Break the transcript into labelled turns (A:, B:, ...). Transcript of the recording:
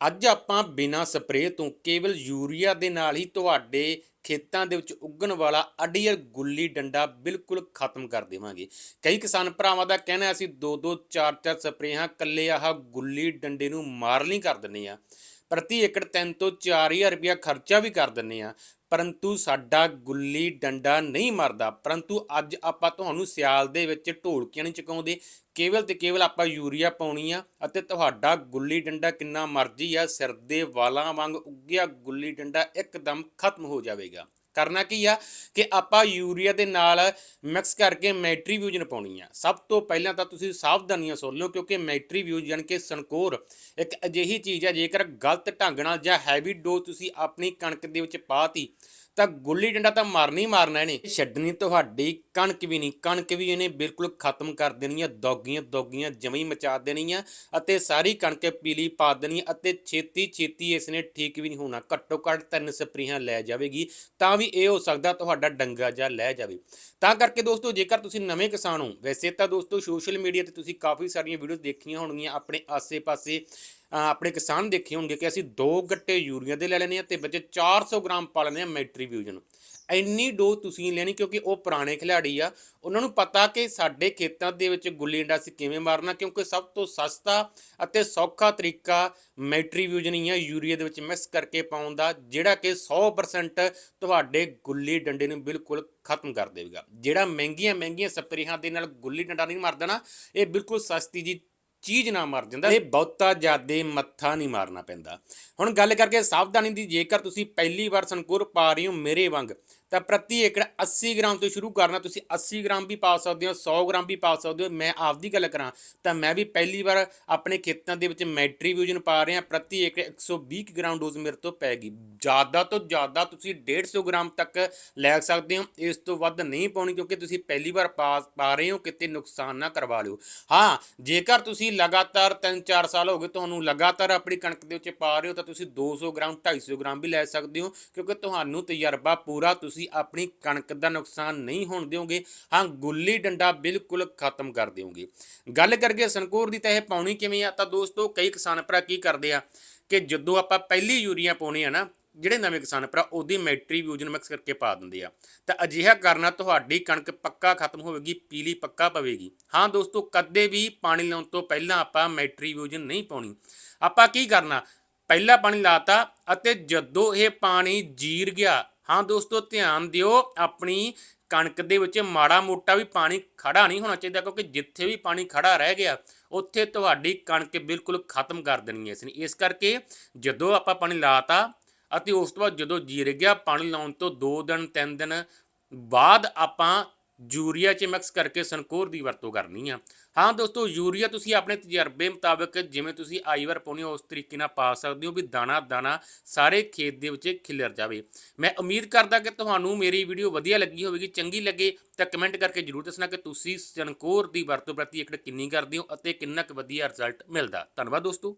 A: ਅੱਜ ਆਪਾਂ ਬਿਨਾਂ ਸਪਰੇਅ ਤੋਂ ਕੇਵਲ ਯੂਰੀਆ ਦੇ ਨਾਲ ਹੀ ਤੁਹਾਡੇ ਖੇਤਾਂ ਦੇ ਵਿੱਚ ਉੱਗਣ ਵਾਲਾ ਅਡੀਅਰ ਗੁੱਲੀ ਡੰਡਾ ਬਿਲਕੁਲ ਖਤਮ ਕਰ ਦੇਵਾਂਗੇ। ਕਈ ਕਿਸਾਨ ਭਰਾਵਾਂ ਦਾ ਕਹਿਣਾ ਹੈ, ਅਸੀਂ ਦੋ ਦੋ ਚਾਰ ਚਾਰ ਸਪਰੇਹਾਂ ਕੱਲੇ ਆਹ ਗੁੱਲੀ ਡੰਡੇ ਨੂੰ ਮਾਰ ਲਈ ਕਰ ਦਿੰਨੇ ਆ ਪ੍ਰਤੀ ਏਕੜ 3 ਤੋਂ 4000 ਰੁਪਇਆ ਖਰਚਾ ਵੀ ਕਰ ਦਿੰਨੇ ਆ ਪਰੰਤੂ ਸਾਡਾ ਗੁੱਲੀ ਡੰਡਾ ਨਹੀਂ ਮਰਦਾ। ਪਰੰਤੂ ਅੱਜ ਆਪਾਂ ਤੁਹਾਨੂੰ ਸਿਆਲ ਦੇ ਵਿੱਚ ਢੋਲਕੀਆਂ ਨਹੀਂ ਚਕਾਉਂਦੇ। ਕੇਵਲ ਤੇ ਕੇਵਲ ਆਪਾਂ ਯੂਰੀਆ ਪਾਉਣੀ ਆ ਅਤੇ ਤੁਹਾਡਾ ਗੁੱਲੀ ਡੰਡਾ ਕਿੰਨਾ ਮਰਜ਼ੀ ਆ, ਸਿਰ ਦੇ ਵਾਲਾਂ ਵਾਂਗ ਉੱਗਿਆ ਗੁੱਲੀ ਡੰਡਾ ਇੱਕਦਮ ਖਤਮ ਹੋ ਜਾਵੇਗਾ। ਕਰਨਾ ਕੀ ਆ ਕਿ ਆਪਾਂ ਯੂਰੀਆ ਦੇ ਨਾਲ ਮਿਕਸ ਕਰਕੇ ਮੈਟਰੀਵਿਊਜਨ ਪਾਉਣੀ ਆ। ਸਭ ਤੋਂ ਪਹਿਲਾਂ ਤਾਂ ਤੁਸੀਂ ਸਾਵਧਾਨੀਆਂ ਸੁਣ ਲਓ ਕਿਉਂਕਿ ਮੈਟਰੀਵਿਊਜ ਯਾਨੀ ਕਿ ਸੰਕੋਰ ਇੱਕ ਅਜਿਹੀ ਚੀਜ਼ ਆ, ਜੇਕਰ ਗਲਤ ਢੰਗ ਨਾਲ ਜਾਂ ਹੈਵੀ ਡੋਜ਼ ਤੁਸੀਂ ਆਪਣੀ ਕਣਕ ਦੇ ਵਿੱਚ ਪਾਤੀ ਤਾਂ ਗੁੱਲੀ ਡੰਡਾ ਤਾਂ ਮਾਰਨੀ ਮਾਰਨਾ ਇਹਨੇ। ਛੱਡਣੀ ਤੁਹਾਡੀ, ਕਣਕ ਵੀ ਨਹੀਂ। ਕਣਕ ਵੀ ਇਹਨੇ ਬਿਲਕੁਲ ਖਤਮ ਕਰ ਦੇਣੀ ਆ। ਦੌਗੀਆਂ ਦੌਗੀਆਂ ਜਮੀ ਮਚਾ ਦੇਣੀ ਆ ਅਤੇ ਸਾਰੀ ਕਣਕ ਪੀਲੀ ਪਾ ਦੇਣੀ ਅਤੇ ਛੇਤੀ ਛੇਤੀ ਇਸ ਨੇ ਠੀਕ ਵੀ ਨਹੀਂ ਹੋਣਾ। ਘੱਟੋ ਘੱਟ ਤਿੰਨ ਸਪਰੇਹਾਂ ਲੈ ਜਾਵੇਗੀ, ਤਾਂ ਵੀ ਇਹ ਹੋ ਸਕਦਾ ਤੁਹਾਡਾ ਡੰਗਾ ਜਾਂ ਲੈ ਜਾਵੇ। ਤਾਂ ਕਰਕੇ ਦੋਸਤੋ, ਜੇਕਰ ਤੁਸੀਂ ਨਵੇਂ ਕਿਸਾਨ ਹੋ, ਵੈਸੇ ਤਾਂ ਦੋਸਤੋ ਸੋਸ਼ਲ ਮੀਡੀਆ ਤੇ ਤੁਸੀਂ ਕਾਫੀ ਸਾਰੀਆਂ ਵੀਡੀਓਜ਼ ਦੇਖੀਆਂ ਹੋਣਗੀਆਂ ਆਪਣੇ ਆਸੇ-ਪਾਸੇ। ਆਪਣੇ ਕਿਸਾਨ ਦੇਖੇ ਹੋਣਗੇ ਕਿ ਅਸੀਂ ਦੋ ਗੱਟੇ ਯੂਰੀਆ ਦੇ ਲੈ ਲੈਣੇ ਆ ਤੇ ਵਿੱਚ 400 ਗ੍ਰਾਮ ਪਾ ਲੈਣੇ ਆ ਮੈਟਰੀਵਿਊਜਨ ਇੰਨੀ ਡੋਜ਼ ਤੁਸੀਂ ਲੈਣੀ ਕਿਉਂਕਿ ਉਹ ਪੁਰਾਣੇ ਖਿਡਾਰੀ ਆ। ਉਹਨਾਂ ਨੂੰ ਪਤਾ ਕਿ ਸਾਡੇ ਖੇਤਾਂ ਦੇ ਵਿੱਚ ਗੁੱਲੀ ਡੰਡਾ ਅਸੀਂ ਕਿਵੇਂ ਮਾਰਨਾ ਕਿਉਂਕਿ ਸਭ ਤੋਂ ਸਸਤਾ ਅਤੇ ਸੌਖਾ ਤਰੀਕਾ ਮੈਟਰੀਵਿਊਜਨ ਹੀ ਆ ਯੂਰੀਆ ਦੇ ਵਿੱਚ ਮਿਕਸ ਕਰਕੇ ਪਾਉਣ ਦਾ, ਜਿਹੜਾ ਕਿ 100% ਤੁਹਾਡੇ ਗੁੱਲੀ ਡੰਡੇ ਨੂੰ ਬਿਲਕੁਲ ਖਤਮ ਕਰ ਦੇਵੇਗਾ। ਜਿਹੜਾ ਮਹਿੰਗੀਆਂ ਮਹਿੰਗੀਆਂ ਸਪਰੇਹਾਂ ਦੇ ਨਾਲ ਗੁੱਲੀ ਡੰਡਾ ਨਹੀਂ ਮਾਰਦਾ ਨਾ, ਇਹ ਬਿਲਕੁਲ ਸਸਤੀ ਜੀ ਚੀਜ਼ ਨਾ ਮਰ ਜਾਂਦਾ ਇਹ ਬਹੁਤਾ ਜ਼ਿਆਦੇ ਮੱਥਾ ਨਹੀਂ ਮਾਰਨਾ ਪੈਂਦਾ। ਹੁਣ ਗੱਲ ਕਰਕੇ ਸਾਵਧਾਨੀ ਦੀ ਜੇਕਰ ਤੁਸੀਂ ਪਹਿਲੀ ਵਾਰ ਸੰਕੁਰ ਪਾ ਰਹੇ ਹੋ ਮੇਰੇ ਵਾਂਗ ਤਾਂ ਪ੍ਰਤੀ ਏਕੜ 80 ਗ੍ਰਾਮ ਤੋਂ ਸ਼ੁਰੂ ਕਰਨਾ, ਤੁਸੀਂ 80 ਗ੍ਰਾਮ ਵੀ ਪਾ ਸਕਦੇ ਹੋ 100 ਗ੍ਰਾਮ ਵੀ ਪਾ ਸਕਦੇ ਹੋ। ਮੈਂ ਆਪਦੀ ਗੱਲ ਕਰਾਂ, ਤਾਂ ਮੈਂ ਵੀ ਪਹਿਲੀ ਵਾਰ ਆਪਣੇ ਖੇਤਾਂ ਦੇ ਵਿੱਚ ਮੈਟਰੀਵਿਊਜਨ ਪਾ ਰਿਹਾ, ਪ੍ਰਤੀ ਏਕੜ 120 ਕੁ ਗ੍ਰਾਮ ਡੋਜ਼ ਮੇਰੇ ਤੋਂ ਪੈਗੀ ਜ਼ਿਆਦਾ ਤੋਂ ਜ਼ਿਆਦਾ ਤੁਸੀਂ 150 ਗ੍ਰਾਮ ਤੱਕ ਲੈ ਸਕਦੇ ਹੋ, ਇਸ ਤੋਂ ਵੱਧ ਨਹੀਂ ਪਾਉਣੀ, ਕਿਉਂਕਿ ਤੁਸੀਂ ਪਹਿਲੀ ਵਾਰ ਪਾ ਪਾ ਰਹੇ ਹੋ, ਕਿਤੇ ਨੁਕਸਾਨ ਨਾ ਕਰਵਾ ਲਿਓ। ਹਾਂ, ਜੇਕਰ ਤੁਸੀਂ ਲਗਾਤਾਰ 3-4 ਸਾਲ ਹੋ ਗਏ ਤੁਹਾਨੂੰ ਲਗਾਤਾਰ ਆਪਣੀ ਕਣਕ ਦੇ ਵਿੱਚ ਪਾ ਰਹੇ ਹੋ, ਤਾਂ ਤੁਸੀਂ 200 ਗ੍ਰਾਮ 250 ਗ੍ਰਾਮ ਵੀ ਲੈ ਸਕਦੇ ਹੋ, ਕਿਉਂਕਿ ਤੁਹਾਨੂੰ ਤਜਰਬਾ ਪੂਰਾ ਤੁਸੀਂ ਤੁਸੀਂ ਆਪਣੀ ਕਣਕ ਦਾ ਨੁਕਸਾਨ ਨਹੀਂ ਹੋਣ ਦਿਓਗੇ, ਹਾਂ ਗੁੱਲੀ ਡੰਡਾ ਬਿਲਕੁਲ ਖਤਮ ਕਰ ਦਿਓਗੇ। ਗੱਲ ਕਰਕੇ ਸੰਕੂਰ ਦੀ ਤਾਂ ਇਹ ਪਾਉਣੀ ਕਿਵੇਂ ਆ? ਤਾਂ ਦੋਸਤੋ, ਕਈ ਕਿਸਾਨ ਭਰਾ ਕੀ ਕਰਦੇ ਆ ਕਿ ਜਦੋਂ ਆਪਾਂ ਪਹਿਲੀ ਯੂਰੀਆ ਪਾਉਣੀ ਆ ਨਾ, ਜਿਹੜੇ ਨਵੇਂ ਕਿਸਾਨ ਭਰਾ, ਉਹਦੀ ਮੈਟਰੀ ਵਿਊਜਨ ਮਿਕਸ ਕਰਕੇ ਪਾ ਦਿੰਦੇ ਆ। ਤਾਂ ਅਜਿਹਾ ਕਰਨਾ ਤੁਹਾਡੀ ਕਣਕ ਪੱਕਾ ਖਤਮ ਹੋਵੇਗੀ, ਪੀਲੀ ਪੱਕਾ ਪਵੇਗੀ। ਹਾਂ ਦੋਸਤੋ, ਕਦੇ ਵੀ ਪਾਣੀ ਲਾਉਣ ਤੋਂ ਪਹਿਲਾਂ ਆਪਾਂ ਮੈਟਰੀ ਵਿਊਜਨ ਨਹੀਂ ਪਾਉਣੀ। ਆਪਾਂ ਕੀ ਕਰਨਾ? ਪਹਿਲਾ ਪਾਣੀ ਲਾਤਾ ਅਤੇ ਜਦੋਂ ਇਹ ਪਾਣੀ ਜੀਰ ਗਿਆ ਹਾਂ ਦੋਸਤੋ, ਧਿਆਨ ਦਿਓ, ਆਪਣੀ ਕਣਕ ਦੇ ਵਿੱਚ ਮਾੜਾ ਮੋਟਾ ਵੀ ਪਾਣੀ ਖੜਾ ਨਹੀਂ ਹੋਣਾ ਚਾਹੀਦਾ, ਕਿਉਂਕਿ ਜਿੱਥੇ ਵੀ ਪਾਣੀ ਖੜਾ ਰਹਿ ਗਿਆ, ਉੱਥੇ ਤੁਹਾਡੀ ਕਣਕ ਬਿਲਕੁਲ ਖਤਮ ਕਰ ਦੇਣੀ ਹੈ ਇਸ ਨੇ ਇਸ ਕਰਕੇ ਜਦੋਂ ਆਪਾਂ ਪਾਣੀ ਲਾਤਾ ਅਤੇ ਉਸ ਤੋਂ ਬਾਅਦ ਜਦੋਂ ਜੀਰ ਗਿਆ, ਪਾਣੀ ਲਾਉਣ ਤੋਂ 2 ਦਿਨ 3 ਦਿਨ ਬਾਅਦ ਆਪਾਂ ਯੂਰੀਆ ਚ ਮਿਕਸ ਕਰਕੇ ਸੰਕੋਰ ਦੀ ਵਰਤੋਂ ਕਰਨੀ ਆ। ਹਾਂ ਦੋਸਤੋ, ਯੂਰੀਆ ਤੁਸੀਂ ਆਪਣੇ ਤਜਰਬੇ ਮੁਤਾਬਕ ਜਿਵੇਂ ਤੁਸੀਂ ਆਈ ਵਾਰ ਪਾਉਣੀ ਹੋ ਉਸ ਤਰੀਕੇ ਨਾਲ ਪਾ ਸਕਦੇ ਹੋ ਵੀ ਦਾਣਾ ਦਾਣਾ ਸਾਰੇ ਖੇਤ ਦੇ ਵਿੱਚ ਖਿਲਰ ਜਾਵੇ। ਮੈਂ ਉਮੀਦ ਕਰਦਾ ਕਿ ਤੁਹਾਨੂੰ ਮੇਰੀ ਵੀਡੀਓ ਵਧੀਆ ਲੱਗੀ ਹੋਵੇਗੀ। ਚੰਗੀ ਲੱਗੇ ਤਾਂ ਕਮੈਂਟ ਕਰਕੇ ਜਰੂਰ ਦੱਸਣਾ ਕਿ ਤੁਸੀਂ ਸੰਕੋਰ ਦੀ ਵਰਤੋਂ ਪ੍ਰਤੀ ਏਕੜ ਕਿੰਨੀ ਕਰਦੇ ਹੋ ਅਤੇ ਕਿੰਨਾ ਕੁ ਵਧੀਆ ਰਿਜ਼ਲਟ ਮਿਲਦਾ। ਧੰਨਵਾਦ ਦੋਸਤੋ।